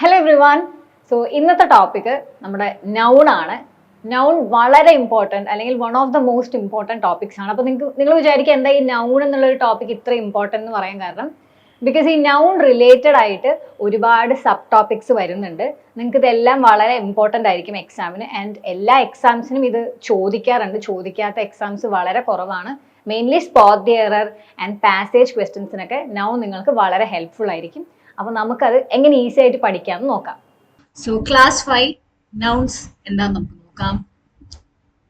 Hello everyone so ഇന്നത്തെ topic നമ്മുടെ noun ആണ്. നൗൺ വളരെ ഇമ്പോർട്ടന്റ് അല്ലെങ്കിൽ one of the most important topics ആണ്. അപ്പോൾ നിങ്ങൾക്ക് നിങ്ങൾ വിചാരിക്കുക എന്താ ഈ നൗൺ എന്നുള്ളൊരു ടോപ്പിക് ഇത്ര ഇമ്പോർട്ടന്റ് എന്ന് പറയാൻ കാരണം? ബിക്കോസ് ഈ നൗൺ റിലേറ്റഡ് ആയിട്ട് ഒരുപാട് സബ് ടോപ്പിക്സ് വരുന്നുണ്ട്. നിങ്ങൾക്ക് ഇതെല്ലാം വളരെ ഇമ്പോർട്ടന്റ് ആയിരിക്കും എക്സാമിന് ആൻഡ് എല്ലാ എക്സാംസിനും ഇത് ചോദിക്കാറുണ്ട്. ചോദിക്കാത്ത എക്സാംസ് വളരെ കുറവാണ്. Mainly spot the error and passage ക്വസ്റ്റ്യൻസിനൊക്കെ now നിങ്ങൾക്ക് വളരെ ഹെൽപ്ഫുൾ ആയിരിക്കും. അപ്പോൾ നമുക്കത് എങ്ങനെ ഈസി ആയിട്ട് പഠിക്കാം നോക്കാം. സോ ക്ലാസ് ഫൈവ് നൗൺസ് എന്താന്ന് നമുക്ക് നോക്കാം.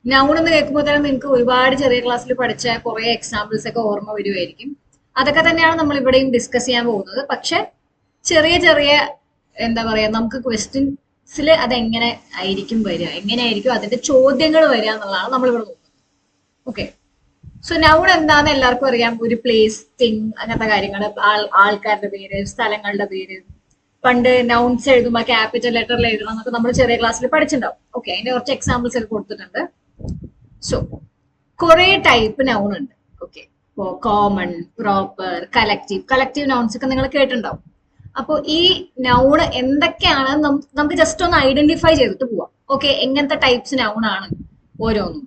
നൗൺ എന്ന് കേൾക്കുമ്പോൾ തന്നെ നിങ്ങൾക്ക് ഒരുപാട് ചെറിയ ക്ലാസ്സിൽ പഠിച്ച കുറെ എക്സാമ്പിൾസ് ഒക്കെ ഓർമ്മ വരുമായിരിക്കും അതൊക്കെ തന്നെയാണ് നമ്മൾ ഇവിടെയും ഡിസ്കസ് ചെയ്യാൻ പോകുന്നത്. പക്ഷെ ചെറിയ ചെറിയ എന്താ പറയാ നമുക്ക് ക്വസ്റ്റ്യൻസിൽ അത് എങ്ങനെ ആയിരിക്കും വരിക? എങ്ങനെയായിരിക്കും അതിന്റെ ചോദ്യങ്ങൾ വരിക എന്നുള്ളതാണ് നമ്മൾ ഇവിടെ നോക്കുന്നത്. ഓക്കെ സോ നൗൺ എന്താന്ന് എല്ലാവർക്കും അറിയാം? ഒരു പ്ലേസ് തിങ് അങ്ങനത്തെ കാര്യങ്ങൾ ആൾക്കാരുടെ പേര് സ്ഥലങ്ങളുടെ പേര്. പണ്ട് നൗൺസ് എഴുതുമ്പോൾ ക്യാപിറ്റൽ ലെറ്ററിൽ എഴുതണം എന്നൊക്കെ നമ്മൾ ചെറിയ ക്ലാസ്സിൽ പഠിച്ചിട്ടുണ്ടാവും. ഓക്കെ അതിന്റെ കുറച്ച് എക്സാമ്പിൾസ് ഒക്കെ കൊടുത്തിട്ടുണ്ട്. സോ കുറെ ടൈപ്പ് നൗൺ ഉണ്ട്. ഓക്കെ ഇപ്പോ common proper collective collective nouns ഒക്കെ നിങ്ങൾ കേട്ടിട്ടുണ്ടാവും. അപ്പോൾ ഈ നൗൺ എന്തൊക്കെയാണ്? നമുക്ക് ജസ്റ്റ് ഒന്ന് ഐഡന്റിഫൈ ചെയ്തിട്ട് പോവാം. ഓക്കെ എങ്ങനത്തെ ടൈപ്സ് നൗൺ ആണ് ഓരോന്നും.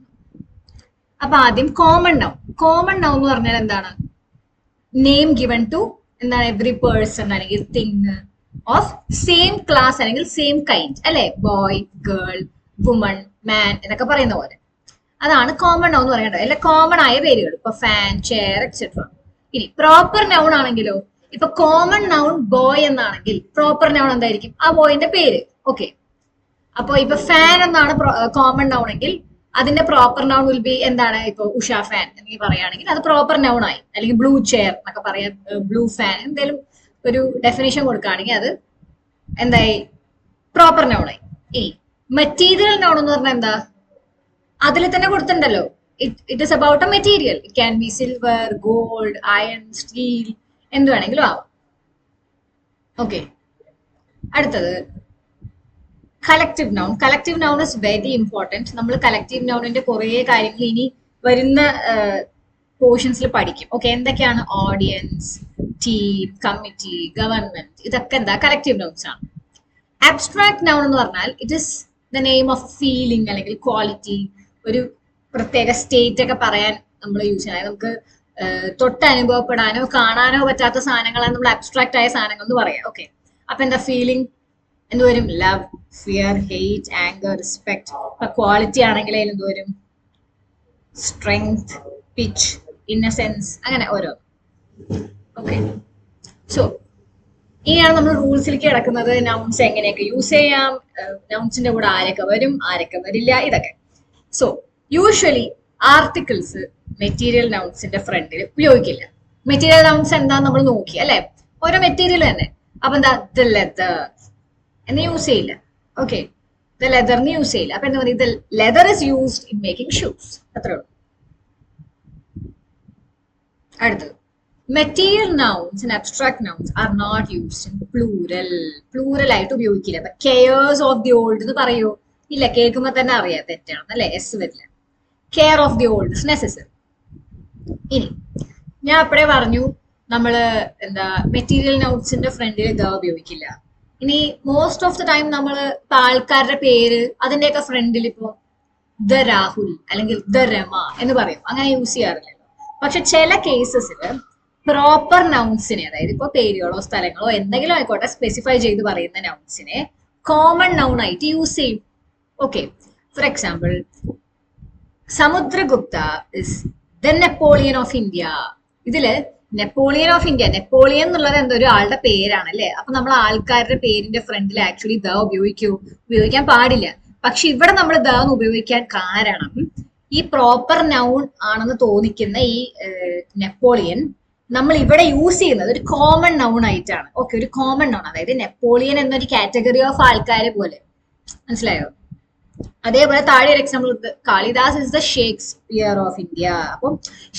അപ്പൊ ആദ്യം കോമൺ നൗ കോമൺ നൗ എന്ന് പറഞ്ഞാൽ എന്താണ്? നെയിം ഗിവൺ ടു എന്താണ്? എവറി പേഴ്സൺ അല്ലെങ്കിൽ തിങ് ഓഫ് സെയിം ക്ലാസ് അല്ലെങ്കിൽ സെയിം കൈൻഡ് അല്ലെ? ബോയ് ഗേൾ വുമൺ മാൻ എന്നൊക്കെ പറയുന്ന പോലെ. അതാണ് കോമൺ നൗ എന്ന് പറയുന്നത്. അല്ലെ കോമൺ ആയ പേരുകൾ. ഇപ്പൊ ഫാൻ ചെയർ എക്സെട്ര ഇനി പ്രോപ്പർ നൗൺ ആണെങ്കിലോ? ഇപ്പൊ കോമൺ നൗൺ ബോയ് എന്നാണെങ്കിൽ പ്രോപ്പർ നൗൺ എന്തായിരിക്കും? ആ ബോയിന്റെ പേര്. ഓക്കെ അപ്പൊ ഇപ്പൊ ഫാൻ എന്നാണ് കോമൺ നൗൺ എങ്കിൽ അതിന്റെ പ്രോപ്പർ നൗൺ വിൽ ബി എന്താണ് ഇപ്പൊ ഉഷ ഫാൻ എന്ന് പറയുകയാണെങ്കിൽ അത് പ്രോപ്പർ നൗൺ ആയി. അല്ലെങ്കിൽ ബ്ലൂ ചെയർ എന്നൊക്കെ പറയാ. ബ്ലൂ ഫാൻ എന്തെങ്കിലും ഒരു ഡെഫിനേഷൻ കൊടുക്കുകയാണെങ്കിൽ അത് എന്തായി? പ്രോപ്പർ നൗൺ ആയി. ഇനി മെറ്റീരിയൽ നൗൺ എന്ന് പറഞ്ഞാൽ എന്താ? അതിൽ തന്നെ കൊടുത്തിട്ടുണ്ടല്ലോ. It is about a material it can be silver gold iron steel എന്ത് വേണമെങ്കിലും ആവാം. ഓക്കെ അടുത്തത്. Collective noun collective noun is very important നമ്മൾ കളക്റ്റീവ് നൗണിന്റെ കുറേ കാര്യങ്ങൾ ഇനി വരുന്ന പോർഷൻസിൽ പഠിക്കും. ഓക്കെ എന്തൊക്കെയാണ്? ഓഡിയൻസ് ടീം കമ്മിറ്റി ഗവൺമെന്റ് ഇതൊക്കെ എന്താ? കളക്റ്റീവ് നൗൺസ് ആണ്. അബ്സ്ട്രാക്ട് നൗൺ എന്ന് പറഞ്ഞാൽ it is the name of feeling അല്ലെങ്കിൽ ക്വാളിറ്റി ഒരു പ്രത്യേക സ്റ്റേറ്റ് ഒക്കെ പറയാൻ നമ്മൾ യൂസ് ചെയ്യണം. നമുക്ക് തൊട്ട് അനുഭവപ്പെടാനോ കാണാനോ പറ്റാത്ത സാധനങ്ങളാണ് നമ്മൾ അബ്സ്ട്രാക്ട് ആയ സാധനങ്ങൾ എന്ന് പറയാം. ഓക്കെ അപ്പൊ എന്താ? ഫീലിംഗ് എന്ത് വരും love fear hate anger respect ഇപ്പൊ ക്വാളിറ്റി ആണെങ്കിൽ അതിൽ എന്ത് വരും സ്ട്രെങ്ത് പിച്ച് ഇന്നസെൻസ് അങ്ങനെ ഓരോ. ഓക്കെ സോ ഇനിയാണ് നമ്മൾ റൂൾസിലേക്ക് കിടക്കുന്നത്. നൗൺസ് എങ്ങനെയൊക്കെ യൂസ് ചെയ്യാം? നൗൺസിന്റെ കൂടെ ആരൊക്കെ വരും ആരൊക്കെ വരില്ല? ഇതൊക്കെ. സോ യൂഷ്വലി ആർട്ടിക്കിൾസ് മെറ്റീരിയൽ നൗൺസിന്റെ ഫ്രണ്ടിൽ ഉപയോഗിക്കില്ല. മെറ്റീരിയൽ നൗൺസ് എന്താ നമ്മൾ നോക്കി അല്ലെ? ഓരോ മെറ്റീരിയൽ തന്നെ. അപ്പൊ എന്താ? ദ ലെതർ എന്ന് യൂസ് ചെയ്യില്ല. ഓക്കെ ദ ലെതറിന് യൂസ് ചെയ്യില്ല. അപ്പൊ എന്താ പറയുക? Leather is used in making shoes അത്രേ ഉള്ളൂ. അടുത്തത്. Material nouns and abstract nouns are not used in plural plural ആയിട്ട് ഉപയോഗിക്കില്ല. അപ്പൊ കെയേഴ്സ് ഓഫ് ദി ഓൾഡ് എന്ന് പറയോ? ഇല്ല കേൾക്കുമ്പോൾ തന്നെ അറിയാം. തെറ്റാണ് അല്ലെ എസ് വരില്ല. Care of the old is necessary ഇനി ഞാൻ അപ്പഴേ പറഞ്ഞു നമ്മൾ എന്താ മെറ്റീരിയൽ നൗട്ട്സിന്റെ ഫ്രണ്ടിൽ ദ ഉപയോഗിക്കില്ല. ഇനി മോസ്റ്റ് ഓഫ് ദ ടൈം നമ്മൾ ആൾക്കാരുടെ പേര് അതിന്റെയൊക്കെ ഫ്രണ്ടിൽ ഇപ്പോ ദ രാഹുൽ അല്ലെങ്കിൽ ദ രമ എന്ന് പറയും. അങ്ങനെ യൂസ് ചെയ്യാറില്ലല്ലോ. പക്ഷെ ചില കേസസിൽ പ്രോപ്പർ നൗൺസിനെ അതായത് ഇപ്പൊ പേരുകളോ സ്ഥലങ്ങളോ എന്തെങ്കിലും ആയിക്കോട്ടെ സ്പെസിഫൈ ചെയ്ത് പറയുന്ന നൗൺസിനെ കോമൺ നൗൺ ആയിട്ട് യൂസ് ചെയ്യും. Okay for example Samudragupta is the Napoleon of India ഇതിൽ നെപ്പോളിയൻ ഓഫ് ഇന്ത്യ. നെപ്പോളിയൻ എന്നുള്ളത് എന്തോ ഒരു ആളുടെ പേരാണ് അല്ലെ? അപ്പൊ നമ്മൾ ആൾക്കാരുടെ പേരിന്റെ ഫ്രണ്ടിൽ ആക്ച്വലി ദ ഉപയോഗിക്കൂ. ഉപയോഗിക്കാൻ പാടില്ല. പക്ഷെ ഇവിടെ നമ്മൾ ദ എന്ന് ഉപയോഗിക്കാൻ കാരണം ഈ പ്രോപ്പർ നൗൺ ആണെന്ന് തോന്നിക്കുന്ന ഈ നെപ്പോളിയൻ നമ്മൾ ഇവിടെ യൂസ് ചെയ്യുന്നത് ഒരു കോമൺ നൗൺ ആയിട്ടാണ്. ഓക്കെ ഒരു കോമൺ നൗൺ അതായത് നെപ്പോളിയൻ എന്നൊരു കാറ്റഗറി ഓഫ് ആൾക്കാരെ പോലെ. മനസ്സിലായോ? അതേപോലെ താഴെ ഒരു example Kalidas is the Shakespeare of India അപ്പം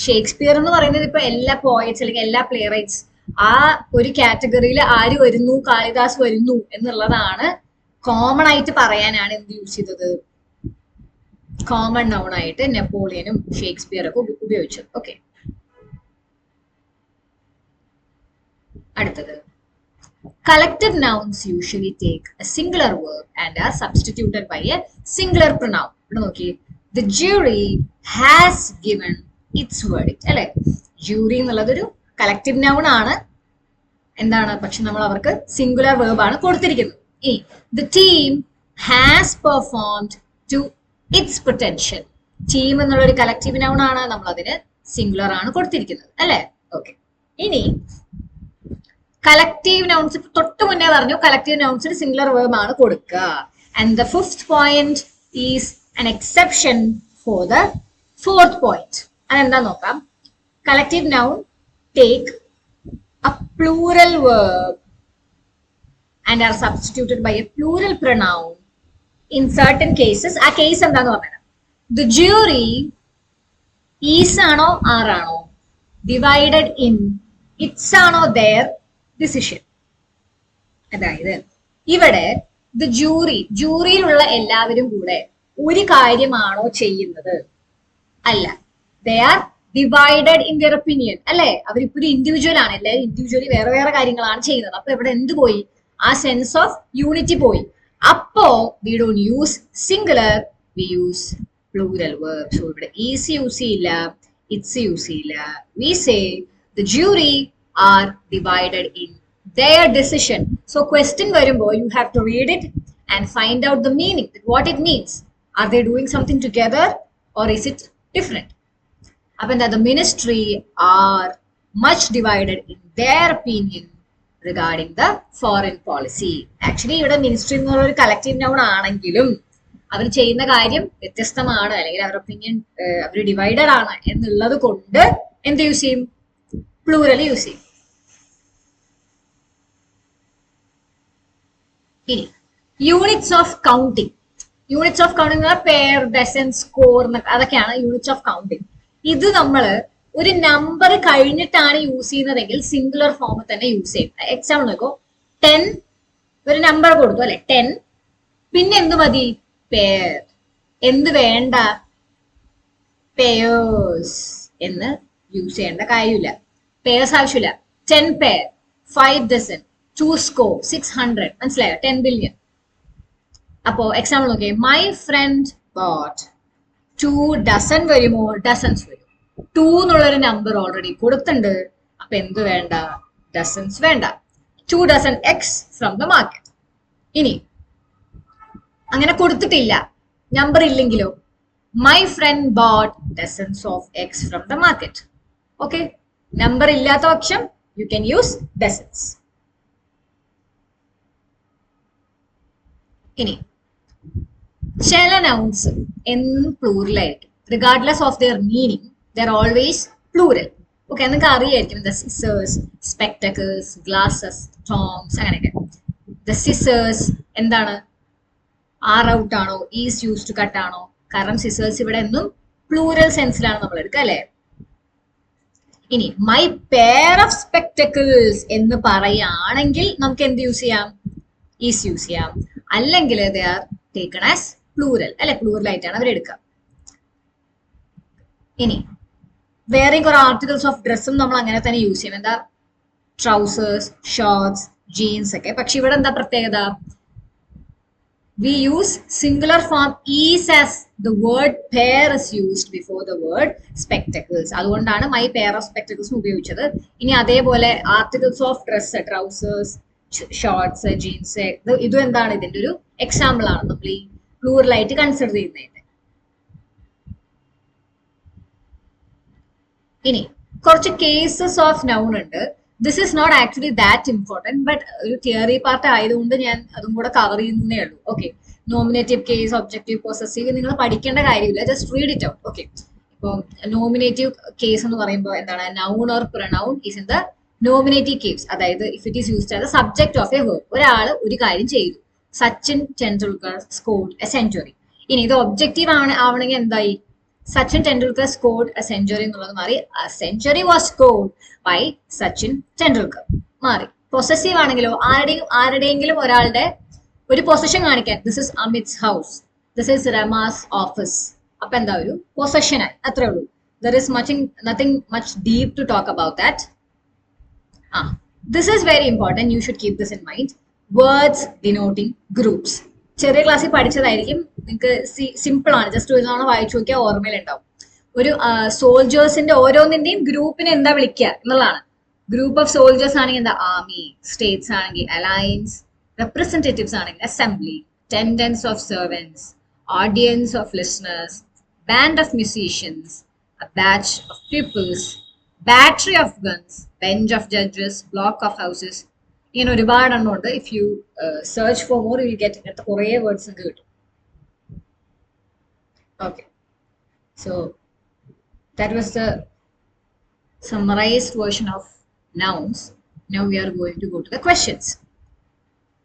ഷേക്സ്പിയർ എന്ന് പറയുന്നത് ഇപ്പൊ എല്ലാ പോയറ്റ്സ് അല്ലെങ്കിൽ എല്ലാ പ്ലേ റൈറ്റ്സ് ആ ഒരു കാറ്റഗറിയിൽ ആര് വരുന്നു കാളിദാസ് വരുന്നു എന്നുള്ളതാണ് കോമൺ ആയിട്ട് പറയാനാണ് എന്ത് യൂസ് ചെയ്തത്? കോമൺ നൗൺ ആയിട്ട് നെപ്പോളിയനും ഷേക്സ്പിയർ ഒക്കെ ഉപയോഗിച്ചത്. ഓക്കെ അടുത്തത്. Collective nouns usually take a singular verb and are substituted by a singular pronoun. നോക്കി the jury has given its verdict അല്ലെ? ജൂറി എന്നുള്ളതൊരു കളക്റ്റീവ് നൗൺ ആണ്. എന്താണ്? പക്ഷെ നമ്മൾ അവർക്ക് സിംഗുലർ വേർബ് ആണ് കൊടുത്തിരിക്കുന്നത്. ഇനി the team has performed to its potential team എന്നുള്ള ഒരു കളക്റ്റീവ് നൗൺ ആണ്. നമ്മൾ അതിന് സിംഗുലർ ആണ് കൊടുത്തിരിക്കുന്നത്. അല്ലെ? ഓക്കെ ഇനി കളക്റ്റീവ് നൗൺസ് തൊട്ട് മുന്നേ പറഞ്ഞു കളക്റ്റീവ് നൗൺസിന് സിംഗുലർ വേർബ് ആണ് കൊടുക്കുക. And the fifth point is an exception for the fourth point അതെന്താ നോക്കാം? Collective noun take a plural verb and are substituted by a plural pronoun in certain cases ആ case എന്താന്ന് പറഞ്ഞത് the jury is ആണോ ആറാണോ? Divided in its ആണോ their decision അതായത് ഇവിടെ ദ ജൂറി ജൂറിയിലുള്ള എല്ലാവരും കൂടെ ഒരു കാര്യമാണോ ചെയ്യുന്നത്? അല്ല. They are divided in their opinion അല്ലെ? അവരിപ്പോ ഒരു ഇൻഡിവിജ്വൽ ആണ്. എല്ലാവരും ഇൻഡിവിജ്വലി വേറെ വേറെ കാര്യങ്ങളാണ് ചെയ്യുന്നത്. അപ്പൊ ഇവിടെ എന്ത് പോയി? ആ സെൻസ് ഓഫ് യൂണിറ്റി പോയി. അപ്പോ we don't use singular we use plural verb so ഇവിടെ ഈസി യൂസ് ചെയ്യില്ല ഇറ്റ്സ് യൂസ് ചെയ്യില്ല we say the jury are divided in their decision. So question വരുമ്പോ you have to read it and find out the meaning, what it means. Are they doing something together or is it different? അപ്പൊ എന്താ the ministry are much divided in their opinion regarding the foreign policy. Actually ഇവിടെ ministry എന്നുള്ള ഒരു collective noun ആണെങ്കിലും അവർ ചെയ്യുന്ന കാര്യം വ്യത്യസ്തമാണ് അല്ലെങ്കിൽ അവരുടെ ഒപ്പീനിയൻ അവർ ഡിവൈഡഡ് ആണ് എന്നുള്ളത് കൊണ്ട് എന്ത് യൂസ് ചെയ്യും പ്ലൂറൽ യൂസ് ചെയ്യും ഇനി units of counting units of counting pair dozen score അതൊക്കെയാണ് യൂണിറ്റ്സ് ഓഫ് കൗണ്ടിങ് ഇത് നമ്മൾ ഒരു നമ്പർ കഴിഞ്ഞിട്ടാണ് യൂസ് ചെയ്യുന്നതെങ്കിൽ സിംഗുലർ ഫോമിൽ തന്നെ യൂസ് ചെയ്യും. എക്സാമ്പിൾ നോക്കോ. ടെൻ ഒരു നമ്പർ കൊടുത്തു അല്ലെ? ടെൻ പിന്നെ എന്ത് മതി? പേർ എന്ത് വേണ്ട? പേഴ്സ് എന്ന് യൂസ് ചെയ്യേണ്ട കാര്യമില്ല. പേഴ്സ് ആവശ്യമില്ല. Ten pair five dozen two score six hundred മനസ്സിലായോ? ടെൻ ബില്യൺ അപ്പോ എക്സാമ്പിൾ നോക്കിയേ. My friend bought two dozen വരുമോ ഡസൻസ് വരും. ടു എന്നുള്ളൊരു നമ്പർ ഓൾറെഡി കൊടുത്തിട്ടുണ്ട്. അപ്പൊ എന്ത് വേണ്ട? ഡസൻസ് വേണ്ട. Two dozen eggs from the market ഇനി അങ്ങനെ കൊടുത്തിട്ടില്ല. Number ഇല്ലെങ്കിലോ? My friend bought dozens of eggs from the market okay number ഇല്ലാത്ത പക്ഷം യു ക്യാൻ യൂസ് ഡസൻസ് ഇനി ചില നൗൺസ് എന്നും പ്ലൂറലായിരിക്കും regardless of their meaning they're always plural okay നിങ്ങൾക്ക് അറിയായിരിക്കും the scissors spectacles glasses tongs അങ്ങനെയൊക്കെ. ദ സിസേഴ്സ് എന്താണ്? Are out ആണോ? ഈസ് യൂസ് ടു കട്ട് ആണോ? കാരണം സിസേഴ്സ് ഇവിടെ എന്നും പ്ലൂറൽ സെൻസിലാണ് നമ്മൾ എടുക്കുക അല്ലേ? ഇനി മൈ പെയർ ഓഫ് സ്പെക്ടക്കിൾസ് എന്ന് പറയുകയാണെങ്കിൽ നമുക്ക് എന്ത് യൂസ് ചെയ്യാം? ഈസ് യൂസ് ചെയ്യാം. അല്ലെങ്കിൽ they are taken as plural അല്ലെ? പ്ലൂറൽ ആയിട്ടാണ് അവർ എടുക്കുക. ഇനി വേറെ കുറെ ആർട്ടിക്കിൾസ് ഓഫ് ഡ്രസ്സും നമ്മൾ അങ്ങനെ തന്നെ യൂസ് ചെയ്യും. എന്താ? ട്രൗസേഴ്സ് ഷോർട്സ് ജീൻസ് ഒക്കെ. പക്ഷെ ഇവിടെ എന്താ പ്രത്യേകത? We use singular form is as the word pair is used before the word spectacles അതുകൊണ്ടാണ് മൈ പെയർ ഓഫ് സ്പെക്ടക്കിൾസ് ഉപയോഗിച്ചത്. ഇനി അതേപോലെ articles of dress trousers shorts jeans ഇത് എന്താണ് ഇതിന്റെ ഒരു എക്സാമ്പിൾ ആണ്. നമ്മൾ ഈ പ്ലൂറലായിട്ട് കൺസിഡർ ചെയ്യുന്നതിന്റെ ഇനി കുറച്ച് കേസസ് ഓഫ് നൗൺ ഉണ്ട്. This is not actually that important but ഒരു തിയറി പാർട്ട് ആയതുകൊണ്ട് ഞാൻ അതും കൂടെ കവർ ചെയ്യുന്നേ ഉള്ളൂ. Okay nominative case objective possessive നിങ്ങൾ പഠിക്കേണ്ട കാര്യമില്ല. Just read it out okay ഇപ്പോൾ നോമിനേറ്റീവ് കേസ് എന്ന് പറയുമ്പോൾ എന്താണ്? Noun or pronoun is in the nominative case അതായത് if it is used as a subject of a word ഒരാൾ ഒരു കാര്യം ചെയ്തു. Sachin Tendulkar scored a century ഇനി ഇത് ഒബ്ജക്റ്റീവ് ആണ് ആവണമെങ്കിൽ എന്തായി? Sachin Tendulkar scored a century എന്നുള്ളത് മാറി. Century was scored by Sachin Tendulkar മാറി. പൊസസീവ് ആണെങ്കിലോ ആരുടെയും ആരുടെയെങ്കിലും ഒരാളുടെ ഒരു പൊസഷൻ കാണിക്കാൻ. This is Amit's house this is Rama's office അപ്പൊ എന്താ ഒരു പൊസഷനായി അത്രേ ഉള്ളൂ. There is matching nothing much deep to talk about that this is very important you should keep this in mind words denoting groups ചെറിയ ക്ലാസ്സിൽ പഠിച്ചതായിരിക്കും. നിങ്ങൾക്ക് simple ആണ്. ജസ്റ്റ് ഒരു തവണ വായിച്ചു നോക്കിയാൽ ഓർമ്മയിലുണ്ടാവും. ഒരു സോൾജേഴ്സിന്റെ ഓരോന്നിന്റെയും ഗ്രൂപ്പിനെ എന്താ വിളിക്കുക എന്നുള്ളതാണ്. ഗ്രൂപ്പ് ഓഫ് സോൾജേഴ്സ് ആണെങ്കിൽ എന്താ? ആർമി സ്റ്റേറ്റ്സ് ആണെങ്കിൽ അലയൻസ് റെപ്രസെന്റേറ്റീവ്സ് ആണെങ്കിൽ assembly tendance of servants audience of listeners band of musicians batch of peoples Battery of guns bench of judges block of houses ഇങ്ങനെ ഒരുപാട് എണ്ണം ഉണ്ട് if you search for more you get ഇങ്ങനത്തെ കുറേ words നിങ്ങൾക്ക് കിട്ടും okay so that was the summarized version of nouns. Now we are going to go to the questions.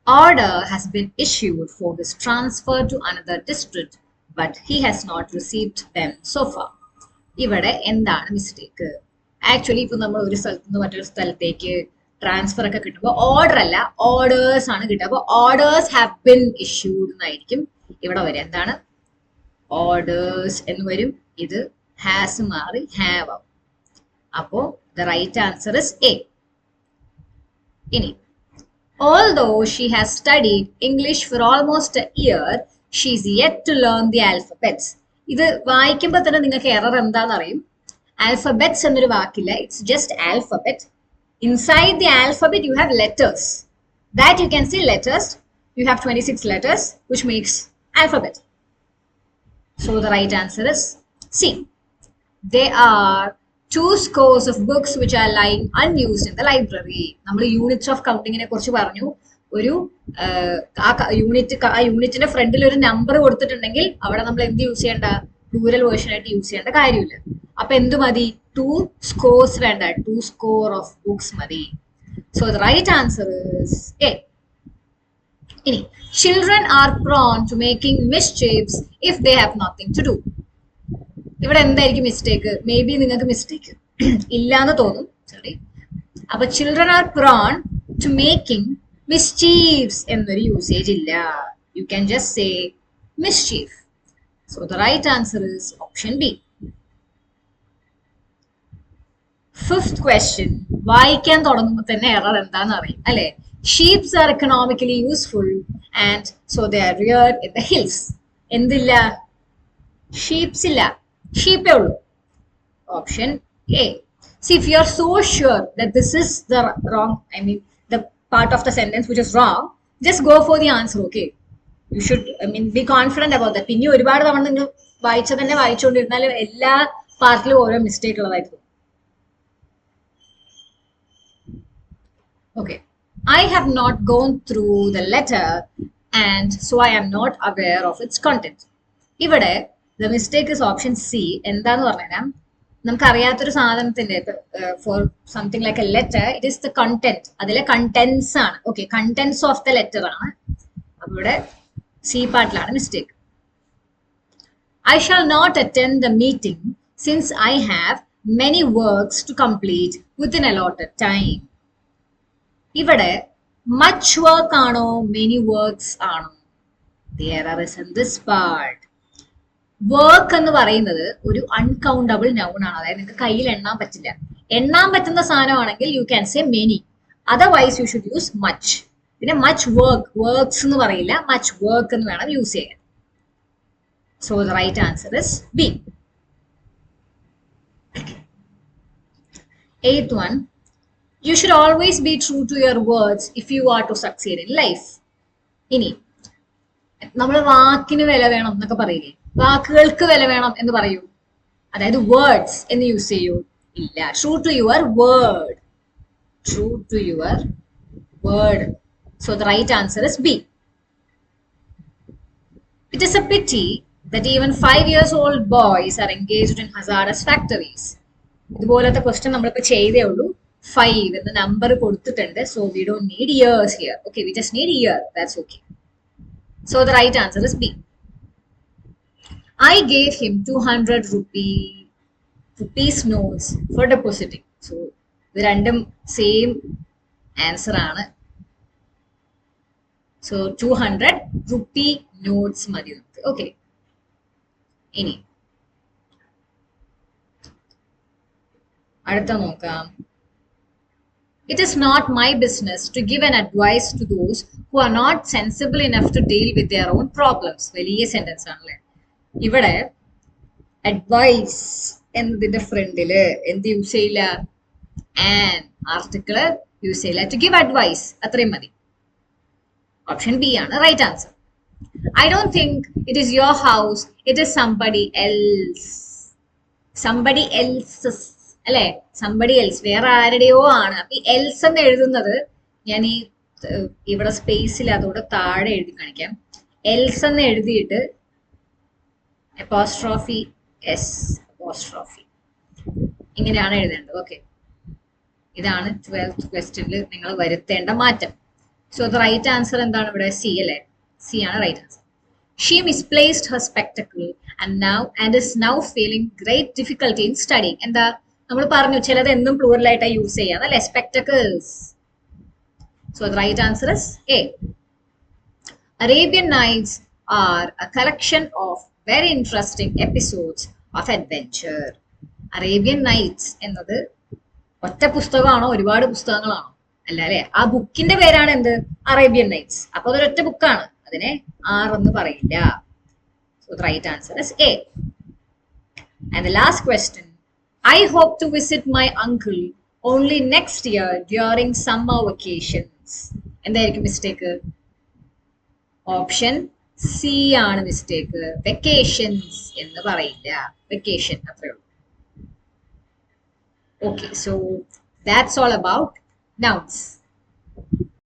Order has been issued for his transfer to another district, but he has not received them so far. ഇവിടെ എന്താണ് mistake actually ഇപ്പൊ നമ്മൾ ഒരു സ്ഥലത്ത് നിന്ന് മറ്റൊരു സ്ഥലത്തേക്ക് transfer ഒക്കെ കിട്ടുമ്പോൾ ഓർഡർ അല്ല ഓർഡേഴ്സ് ആണ് കിട്ടുക. അപ്പോൾ ഓർഡേഴ്സ് ഹാവ് ബിൻ ഇഷ്യൂഡ് എന്നായിരിക്കും ഇവിടെ വരെ എന്താണ്? ഓർഡേഴ്സ് എന്ന് വരും. ഇത് ഹാസ് മാറി ഹാവ് ആവും. അപ്പോ the right answer is a ഇനി although she has studied English for almost year year, she is yet to learn the alphabets. ഇത് വായിക്കുമ്പോൾ തന്നെ നിങ്ങൾക്ക് എറർ എന്താണെന്ന് അറിയും. ആൽഫബറ്റ്സ് എന്നൊരു വാക്കില്ല. It's just alphabet inside the alphabet you have letters that you can see letters you have twenty six letters which makes alphabet so the right answer is C they are two scores of books which are lying unused in the library. നമ്മൾ units of കൗണ്ടിങ്ങിനെ കുറിച്ച് പറഞ്ഞു. ഒരു ആ unit ആ യൂണിറ്റിന്റെ ഫ്രണ്ടിൽ ഒരു നമ്പർ കൊടുത്തിട്ടുണ്ടെങ്കിൽ അവിടെ നമ്മൾ എന്ത് യൂസ് ചെയ്യേണ്ട? പ്ലൂരൽ വേർഷൻ ആയിട്ട് യൂസ് ചെയ്യേണ്ട കാര്യമില്ല. അപ്പൊ എന്ത് മതി? ടു സ്കോർസ് വേണ്ട. ടു സ്കോർ ഓഫ് ബുക്സ് മതി. സോ റൈറ്റ് ആൻസർ എ ഇനി children are prone to making mistakes if they have nothing to do ഇവിടെ എന്തായിരിക്കും മിസ്റ്റേക്ക് മേ ബി നിങ്ങൾക്ക് മിസ്റ്റേക്ക് ഇല്ല എന്ന് തോന്നും. സോറി അപ്പൊ children are prone to making മിസ്ചീവ്സ് എന്നൊരു യൂസേജ് ഇല്ല. You can just say mischief so the right answer is option B fifth question വായിക്കാൻ തുടങ്ങുമ്പോൾ തന്നെ എറർ എന്താന്ന് അറിയും അല്ലെ? Sheeps are economically useful and so the rear in the hills എന്തില്ല? Sheeps ഇല്ല. ഷീപ്പേ ഉള്ളൂ. Option A C if you are so sure that this is the wrong I mean the part of the sentence which is wrong just go for the answer okay you should I mean be confident about the പിന്നെ ഒരുപാട് തവണ നിങ്ങൾ വായിച്ച തന്നെ വായിച്ചുകൊണ്ടിരുന്നാൽ എല്ലാ പാർട്ടിലും ഓരോ mistake ഉള്ളതായിരിക്കും. Okay. I have not gone through the letter and so I am not aware of its content. ഇവിടെ the mistake is option C എന്താന്ന് പറഞ്ഞാൽ നമുക്ക് അറിയാത്തൊരു സാധനത്തിന്റെ for something like a letter it is the content അതിലെ contents ആണ് okay contents of the letter ആണ് അപ്പൊ ഇവിടെ C പാർട്ടിലാണ് mistake I shall not attend the meeting since I have many works to complete within allotted time. ഇവിടെ much work ആണോ? Many works ആണോ? Work എന്ന് പറയുന്നത് ഒരു അൺകൗണ്ടബിൾ നൗൺ ആണ്. അതായത് നിങ്ങൾക്ക് കയ്യിൽ എണ്ണാൻ പറ്റില്ല. എണ്ണാൻ പറ്റുന്ന സാധനമാണെങ്കിൽ you can say many otherwise you should use much പിന്നെ മച്ച് വർക്ക് വർക്ക്സ് എന്ന് പറയില്ല. മച്ച് വർക്ക് എന്ന് വേണം യൂസ് ചെയ്യാൻ. So the right answer is B Eighth one, you should always be true to your words if you are to succeed in life. ഇനി നമ്മൾ വാക്കിന് വില വേണം എന്നൊക്കെ പറയില്ലേ വാക്കുകൾക്ക് വില വേണം എന്ന് പറയൂ അതായത് വേർഡ്സ് എന്ന് യൂസ് ചെയ്യൂ ഇല്ല true to your word true to your word so the right answer is B It is a pity that even five years old boys are engaged in hazardous factories. ഇതുപോലത്തെ question നമ്മളിപ്പോ ചെയ്തേ ഉള്ളൂ five എന്ന number കൊടുത്തിട്ടുണ്ട്. So we don't need years here okay we just need year that's okay so the right answer is B I gave him two hundred rupee rupees notes for depositing so ഇത് രണ്ടും same answer ആണ്. So two hundred rupee notes മതി നമുക്ക്. Okay ഇനി അടുത്ത നോക്കാം. It is not my business to give an advice to those who are not sensible enough to deal with their own problems വലിയ sentence ആണല്ലേ? ഇവിടെ advice എന്നതിന്റെ ഫ്രണ്ടിൽ എന്ത് യൂസ് ചെയ്യില്ല? ആൻഡ് ആർട്ടിക്കിൾ യൂസ് ചെയ്യില്ല. ടു ഗിവ് അഡ്വൈസ് അത്രയും മതി. ഓപ്ഷൻ ബി ആണ് right answer I don't think it is your house it is somebody else somebody else's അല്ലെ? സംബഡി എൽസ് വേറെ ആരുടെയോ ആണ്. അപ്പൊ ഈ എൽസ് എന്ന് എഴുതുന്നത് ഞാൻ ഈ ഇവിടെ സ്പേസിൽ അതോടെ താഴെ എഴുതി കാണിക്കാം. എൽസ് എന്ന് എഴുതിയിട്ട് അപ്പോസ്ട്രോഫി എസ് അപ്പോസ്ട്രോഫി ഇങ്ങനെയാണ് എഴുതേണ്ടത്. ഓക്കെ ഇതാണ് ട്വൽത്ത് ക്വസ്റ്റ്യനിൽ നിങ്ങൾ വരുത്തേണ്ട മാറ്റം. സോ ദ റൈറ്റ് ആൻസർ എന്താണ് ഇവിടെ? സി അല്ലേ? സി ആണ് right answer she misplaced her spectacle and now and is now feeling great difficulty in studying എന്താ? നമ്മൾ പറഞ്ഞു ചിലത് എന്നും പ്ലൂറലായിട്ടാണ് യൂസ് ചെയ്യാം. അല്ലെ spectacles so right answer is A Arabian Nights are a collection of very interesting episodes of adventure Arabian Nights എന്നത് ഒറ്റ പുസ്തകമാണോ? ഒരുപാട് പുസ്തകങ്ങളാണോ? അല്ല അല്ലെ? ആ ബുക്കിന്റെ പേരാണ് എന്ത്? അറേബ്യൻ നൈറ്റ്സ് അപ്പൊ അതൊരൊറ്റ ബുക്കാണ് അതിനെ ആർ എന്ന് പറയില്ല. So right answer is A and the last question I hope to visit my uncle only next year during summer vacations എന്തായിരിക്കും മിസ്റ്റേക്ക് ഓപ്ഷൻ സി ആണ് മിസ്റ്റേക്ക് വെക്കേഷൻസ് എന്ന് പറയില്ല. വെക്കേഷൻ അത്രേ ഉള്ളൂ. Okay so that's all about nouns